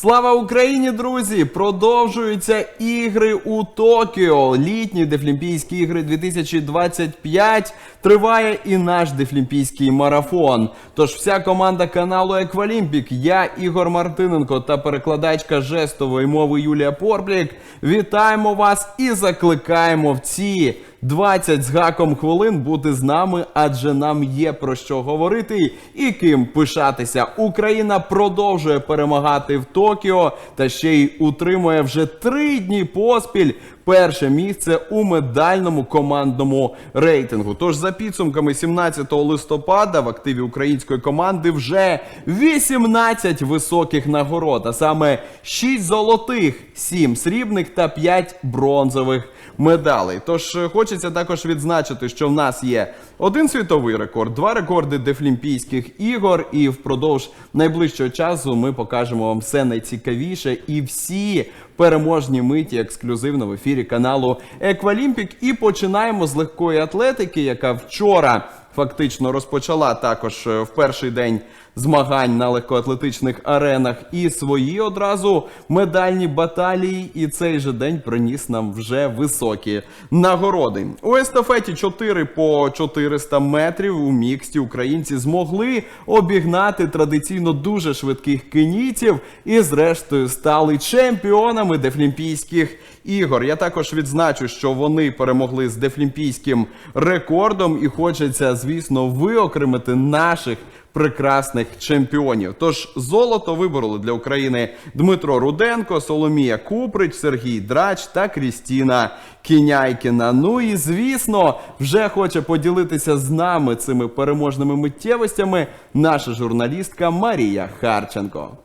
Слава Україні, друзі! Продовжуються ігри у Токіо. Літні Дефлімпійські ігри 2025. Триває і наш дефлімпійський марафон. Тож вся команда каналу Еквалімпік, я Ігор Мартиненко та перекладачка жестової мови Юлія Порплік. Вітаємо вас і закликаємо в ці 20 з гаком хвилин бути з нами, адже нам є про що говорити і ким пишатися. Україна продовжує перемагати в Токіо та ще й утримує вже три дні поспіль. Перше місце у медальному командному рейтингу. Тож за підсумками 17 листопада в активі української команди вже 18 високих нагород, а саме 6 золотих, 7 срібних та 5 бронзових медалей. Тож е, хочеться також відзначити, що в нас є один світовий рекорд, два рекорди Дефлімпійських ігор, і впродовж найближчого часу ми покажемо вам все найцікавіше і всі переможні миті ексклюзивно в ефірі каналу Еквалімпік. І починаємо з легкої атлетики, яка вчора фактично розпочала також е, в перший день змагань на легкоатлетичних аренах і свої одразу медальні баталії. І цей же день приніс нам вже високі нагороди. У естафеті 4 по 400 метрів у міксті українці змогли обігнати традиційно дуже швидких кенійців і, зрештою, стали чемпіонами дефлімпійських ігор. Я також відзначу, що вони перемогли з дефлімпійським рекордом, і хочеться, звісно, виокремити наших прекрасних чемпіонів. Тож золото вибороли для України Дмитро Руденко, Соломія Куприч, Сергій Драч та Крістіна Кіняйкіна. Ну і звісно, вже хоче поділитися з нами цими переможними миттєвостями наша журналістка Марія Харченко.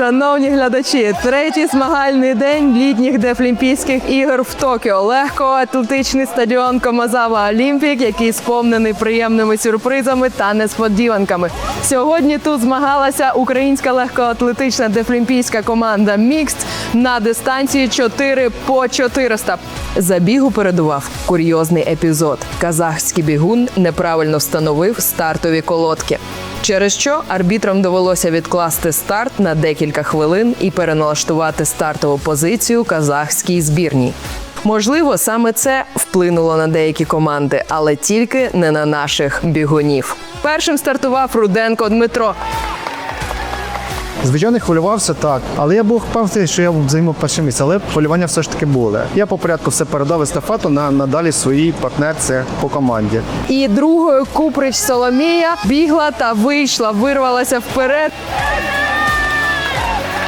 Шановні глядачі, третій змагальний день літніх Дефлімпійських ігор в Токіо. Легкоатлетичний стадіон Комазава Олімпік, який сповнений приємними сюрпризами та несподіванками. Сьогодні тут змагалася українська легкоатлетична дефлімпійська команда Мікст на дистанції 4 по 400. Забігу передував курйозний епізод. Казахський бігун неправильно встановив стартові колодки. Через що арбітрам довелося відкласти старт на декілька хвилин і переналаштувати стартову позицію казахській збірні. Можливо, саме це вплинуло на деякі команди, але тільки не на наших бігунів. Першим стартував Руденко Дмитро. Звичайно, хвилювався так, але я був впевнений, що я займу перше місце. Але хвилювання все ж таки були. Я по порядку все передав естафету на надалі своїй партнерці по команді. І другою Куприч Соломія бігла та вийшла, вирвалася вперед.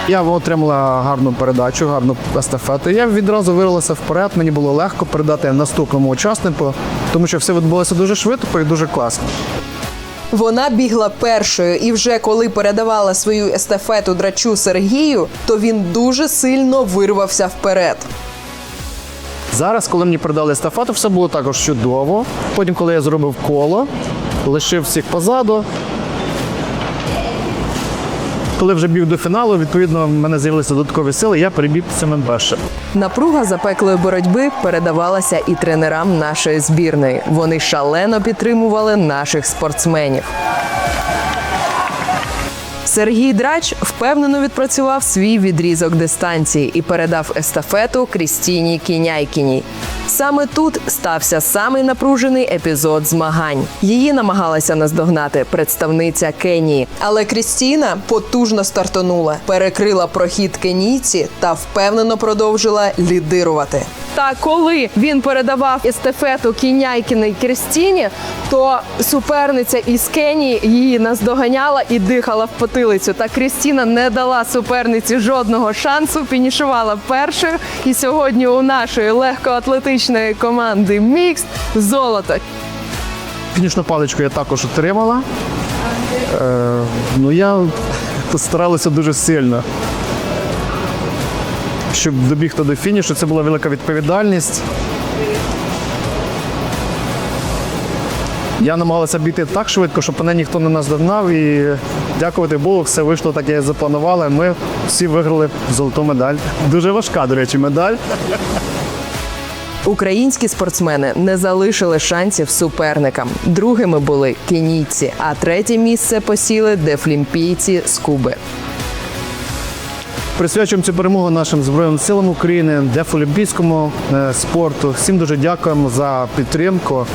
Я отримала гарну передачу, гарну естафету. Я відразу вирвалася вперед. Мені було легко передати наступному учаснику, тому що все відбулося дуже швидко і дуже класно. Вона бігла першою, і вже коли передавала свою естафету драчу Сергію, то він дуже сильно вирвався вперед. Зараз, коли мені передали естафету, все було також чудово. Потім, коли я зробив коло, лишив всіх позаду. Коли вже біг до фіналу, відповідно, в мене з'явилися додаткові сили, я перебіг Семен першим. Напруга запеклої боротьби передавалася і тренерам нашої збірної. Вони шалено підтримували наших спортсменів. Сергій Драч впевнено відпрацював свій відрізок дистанції і передав естафету Крістіні Кіняйкіній. Саме тут стався самий напружений епізод змагань. Її намагалася наздогнати представниця Кенії. Але Крістіна потужно стартонула, перекрила прохід кенійці та впевнено продовжила лідирувати. Та коли він передавав естафету Кіняйкіної Крістіні, то суперниця із Кенії її наздоганяла і дихала в потилицю. Та Крістіна не дала суперниці жодного шансу, фінішувала першою. І сьогодні у нашої легкоатлетичної команди Мікс золото. Фінішну паличку я також отримала. Е, ну, я старалася дуже сильно. Щоб добігти до фінішу, це була велика відповідальність. Я намагалася бігти так швидко, щоб мене ніхто не наздогнав. І дякувати Богу, все вийшло так, як я запланувала. Ми всі виграли золоту медаль. Дуже важка, до речі, медаль. Українські спортсмени не залишили шансів суперникам. Другими були кенійці, а третє місце посіли дефлімпійці з Куби. Присвячуємо цю перемогу нашим Збройним силам України, дефолімпійському е, спорту. Всім дуже дякуємо за підтримку.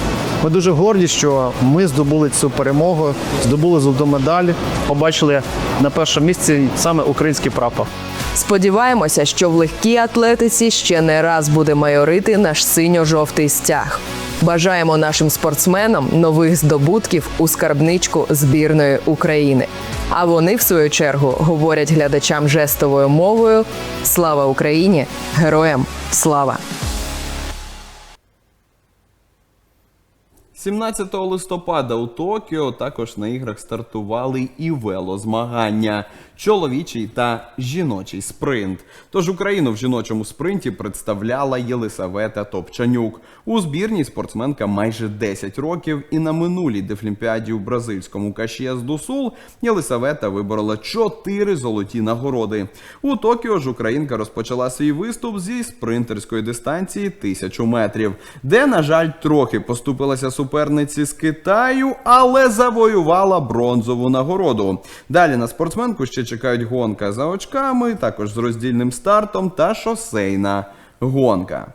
Ми дуже горді, що ми здобули цю перемогу, здобули золоту медаль, побачили на першому місці саме український прапор. Сподіваємося, що в легкій атлетиці ще не раз буде майорити наш синьо-жовтий стяг. Бажаємо нашим спортсменам нових здобутків у скарбничку збірної України. А вони, в свою чергу, говорять глядачам жестовою мовою: Слава Україні! Героям слава! 17 листопада у Токіо також на іграх стартували і велозмагання, чоловічий та жіночий спринт. Тож Україну в жіночому спринті представляла Єлисавета Топчанюк. У збірній спортсменка майже 10 років, і на минулій дефлімпіаді у бразильському Кашіас до Сул Єлисавета виборола 4 золоті нагороди. У Токіо ж Українка розпочала свій виступ зі спринтерської дистанції 1000 метрів, де, на жаль, трохи поступилася суперниці з Китаю, але завоювала бронзову нагороду. Далі на спортсменку ще чекають гонка за очками, також з роздільним стартом та шосейна гонка.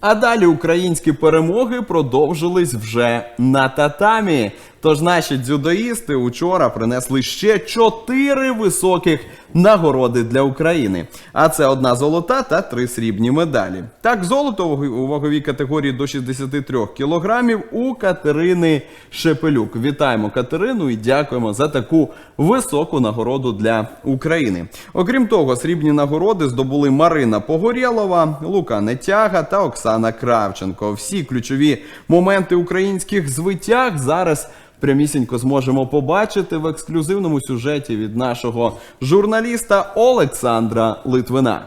А далі українські перемоги продовжились вже на татамі. Тож наші дзюдоїсти учора принесли ще чотири високих нагороди для України. А це одна золота та три срібні медалі. Так, золото у ваговій- категорії до 63 кілограмів у Катерини Шепелюк. Вітаємо Катерину і дякуємо за таку високу нагороду для України. Окрім того, срібні нагороди здобули Марина Погорєлова, Лука Нетяга та Оксана Кравченко. Всі ключові моменти українських звитяг зараз прямісінько зможемо побачити в ексклюзивному сюжеті від нашого журналіста Олександра Литвина.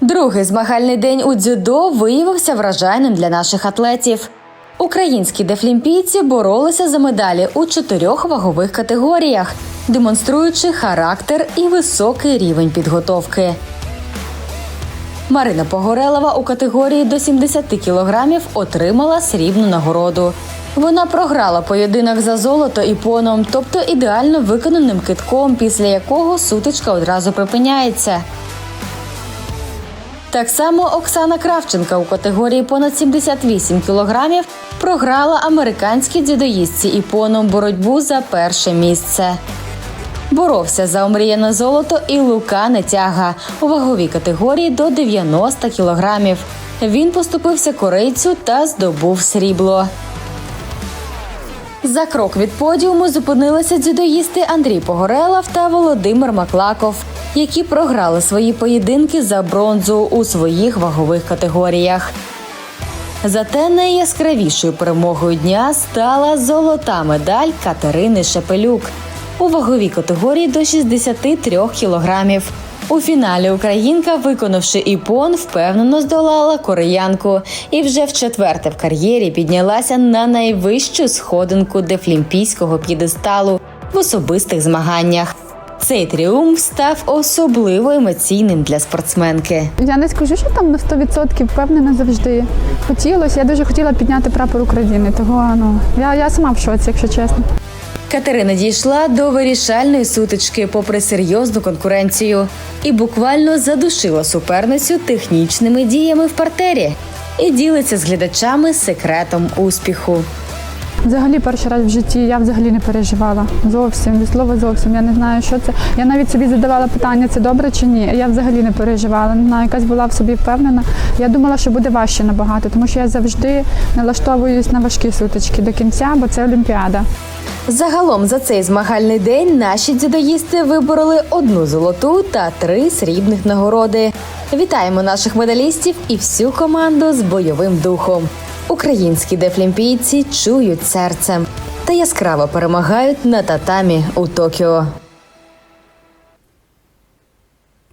Другий змагальний день у дзюдо виявився вражайним для наших атлетів. Українські дефлімпійці боролися за медалі у чотирьох вагових категоріях, демонструючи характер і високий рівень підготовки. Марина Погорелова у категорії до 70 кілограмів отримала срібну нагороду. Вона програла поєдинок за золото іпоном, тобто ідеально виконаним китком, після якого сутичка одразу припиняється. Так само Оксана Кравченка у категорії понад 78 кілограмів програла американській дзюдоїстці іпоном боротьбу за перше місце. Боровся за омріяне золото і Лука Нетяга у ваговій категорії до 90 кілограмів. Він поступився корейцю та здобув срібло. За крок від подіуму зупинилися дзюдоїсти Андрій Погорелов та Володимир Маклаков, які програли свої поєдинки за бронзу у своїх вагових категоріях. Зате найяскравішою перемогою дня стала золота медаль Катерини Шепелюк у ваговій категорії до 63 кілограмів. У фіналі українка, виконавши іпон, впевнено здолала кореянку і вже в четверте в кар'єрі піднялася на найвищу сходинку дефлімпійського п'єдесталу в особистих змаганнях. Цей тріумф став особливо емоційним для спортсменки. Я не скажу, що там на 100% впевнена завжди. Хотілося, я дуже хотіла підняти прапор України. Того ну я, я сама в шоці, якщо чесно. Катерина дійшла до вирішальної сутички попри серйозну конкуренцію і буквально задушила суперницю технічними діями в партері і ділиться з глядачами секретом успіху. Взагалі, перший раз в житті я взагалі не переживала. Зовсім від слова зовсім. Я не знаю, що це. Я навіть собі задавала питання, це добре чи ні. Я взагалі не переживала. Не знаю, якась була в собі впевнена. Я думала, що буде важче набагато, тому що я завжди налаштовуюсь на важкі сутички до кінця, бо це Олімпіада. Загалом за цей змагальний день наші дзюдоїсти вибороли одну золоту та три срібних нагороди. Вітаємо наших медалістів і всю команду з бойовим духом. Українські дефлімпійці чують серцем та яскраво перемагають на татамі у Токіо.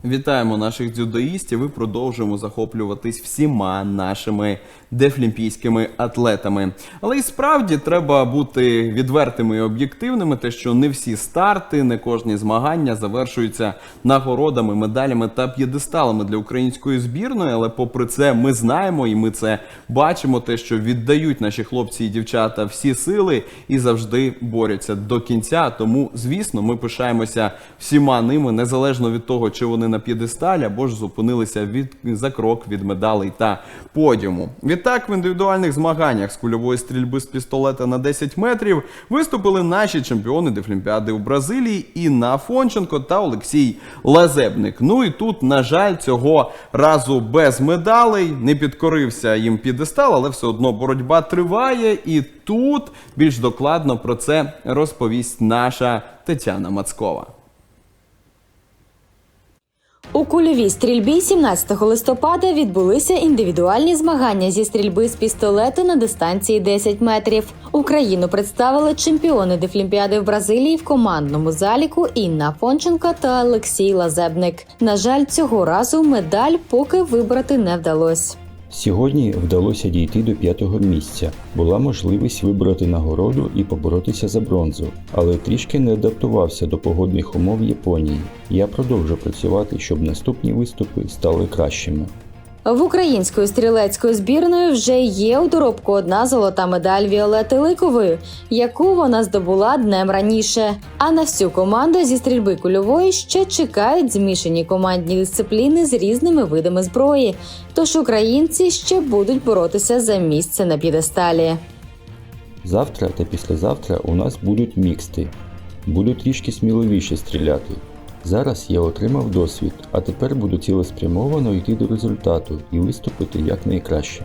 Вітаємо наших дзюдоїстів і продовжуємо захоплюватись всіма нашими дефлімпійськими атлетами. Але і справді треба бути відвертими і об'єктивними, те, що не всі старти, не кожні змагання завершуються нагородами, медалями та п'єдесталами для української збірної. Але попри це, ми знаємо і ми це бачимо, те, що віддають наші хлопці і дівчата всі сили і завжди борються до кінця. Тому, звісно, ми пишаємося всіма ними, незалежно від того, чи вони на п'єдесталі або ж зупинилися від за крок від медалей та подіуму. Відтак, в індивідуальних змаганнях з кульової стрільби з пістолета на 10 метрів виступили наші чемпіони Дефлімпіади у Бразилії Інна Афонченко та Олексій Лазебник. Ну і тут, на жаль, цього разу без медалей не підкорився їм п'єдестал, але все одно боротьба триває. І тут більш докладно про це розповість наша Тетяна Мацкова. У кульовій стрільбі 17 листопада відбулися індивідуальні змагання зі стрільби з пістолету на дистанції 10 метрів. Україну представили чемпіони Дефлімпіади в Бразилії в командному заліку Інна Фонченка та Олексій Лазебник. На жаль, цього разу медаль поки вибрати не вдалося. Сьогодні вдалося дійти до п'ятого місця. Була можливість вибрати нагороду і поборотися за бронзу, але трішки не адаптувався до погодних умов Японії. Я продовжу працювати, щоб наступні виступи стали кращими. В української стрілецької збірної вже є у доробку одна золота медаль Віолети Ликової, яку вона здобула днем раніше. А на всю команду зі стрільби кульової ще чекають змішані командні дисципліни з різними видами зброї. Тож українці ще будуть боротися за місце на п'єдесталі. Завтра та післязавтра у нас будуть міксти. Буду трішки сміливіше стріляти. Зараз я отримав досвід, а тепер буду цілеспрямовано йти до результату і виступити якнайкраще.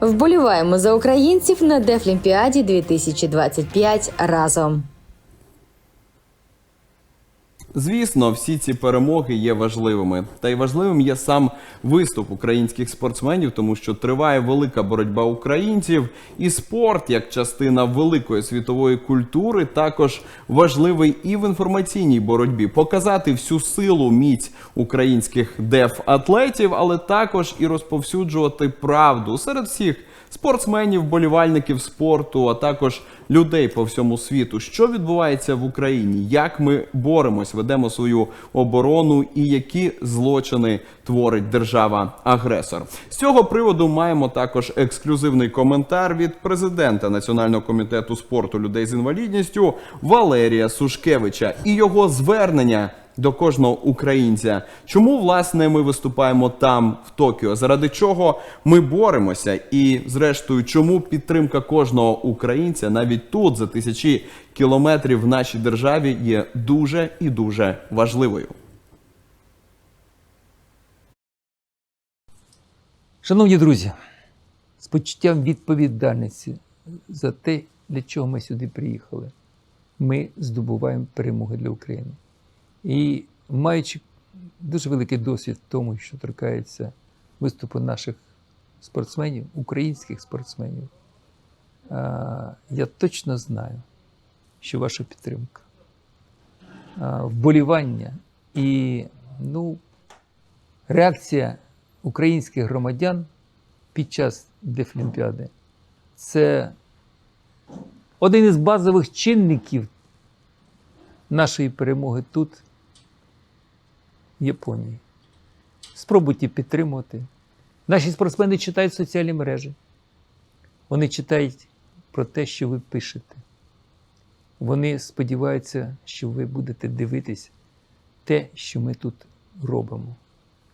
Вболіваємо за українців на Дефлімпіаді 2025 разом. Звісно, всі ці перемоги є важливими. Та й важливим є сам виступ українських спортсменів, тому що триває велика боротьба українців, і спорт, як частина великої світової культури, також важливий і в інформаційній боротьбі. Показати всю силу міць українських деф-атлетів, але також і розповсюджувати правду серед всіх спортсменів, болівальників спорту, а також людей по всьому світу, що відбувається в Україні, як ми боремось, ведемо свою оборону і які злочини творить держава-агресор. З цього приводу маємо також ексклюзивний коментар від президента Національного комітету спорту людей з інвалідністю Валерія Сушкевича і його звернення до кожного українця. Чому власне ми виступаємо там, в Токіо? Заради чого ми боремося? І, зрештою, чому підтримка кожного українця навіть тут, за тисячі кілометрів в нашій державі, є дуже і дуже важливою? Шановні друзі, з почуттям відповідальності за те, для чого ми сюди приїхали, ми здобуваємо перемоги для України. І маючи дуже великий досвід в тому, що торкається виступу наших спортсменів, українських спортсменів, я точно знаю, що ваша підтримка, вболівання і ну, реакція українських громадян під час Дефлімпіади це один із базових чинників нашої перемоги тут, Японії. Спробуйте підтримувати. Наші спортсмени читають соціальні мережі. Вони читають про те, що ви пишете. Вони сподіваються, що ви будете дивитись те, що ми тут робимо,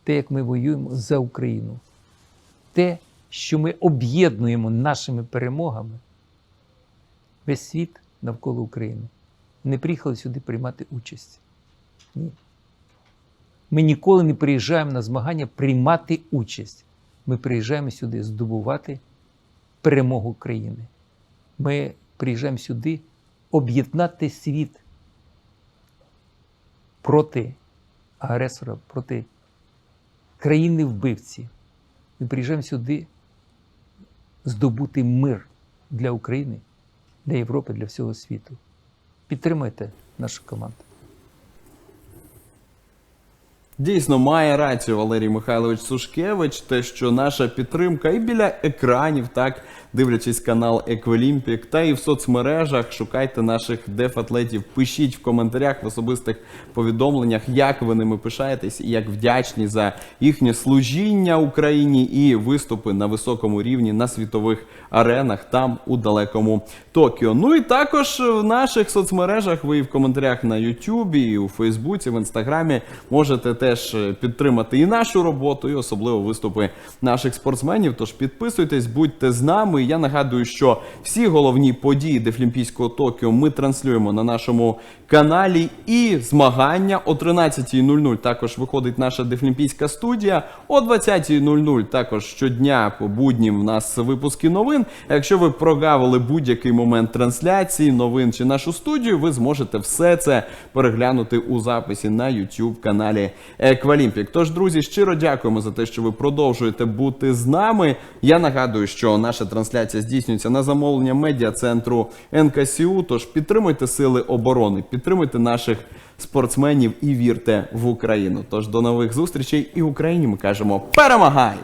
те, як ми воюємо за Україну, те, що ми об'єднуємо нашими перемогами. Весь світ навколо України не приїхали сюди приймати участь. Ні. Ми ніколи не приїжджаємо на змагання приймати участь. Ми приїжджаємо сюди здобувати перемогу країни. Ми приїжджаємо сюди об'єднати світ проти агресора, проти країни вбивці. Ми приїжджаємо сюди здобути мир для України, для Європи, для всього світу. Підтримайте нашу команду. Дійсно, має рацію Валерій Михайлович Сушкевич, те, що наша підтримка і біля екранів, так дивлячись канал Еквелімпік, та і в соцмережах. Шукайте наших дефатлетів, пишіть в коментарях в особистих повідомленнях, як ви ними пишаєтесь і як вдячні за їхнє служіння Україні і виступи на високому рівні на світових аренах там у далекому Токіо. Ну і також в наших соцмережах ви і в коментарях на Ютубі, і у Фейсбуці, в Інстаграмі можете теж е, підтримати і нашу роботу, і особливо виступи наших спортсменів. Тож підписуйтесь, будьте з нами. Я нагадую, що всі головні події Дефлімпійського Токіо ми транслюємо на нашому каналі. І змагання о 13.00 також виходить наша Дефлімпійська студія. О 20.00 також щодня по буднім в нас випуски новин. А Якщо ви прогавили будь-який момент трансляції, новин чи нашу студію, ви зможете все це переглянути у записі на YouTube каналі Еквалімпік. Тож, друзі, щиро дякуємо за те, що ви продовжуєте бути з нами. Я нагадую, що наша трансляція здійснюється на замовлення медіа центру НКСУ. Тож підтримуйте сили оборони, підтримуйте наших спортсменів і вірте в Україну. Тож до нових зустрічей і Україні ми кажемо перемагай!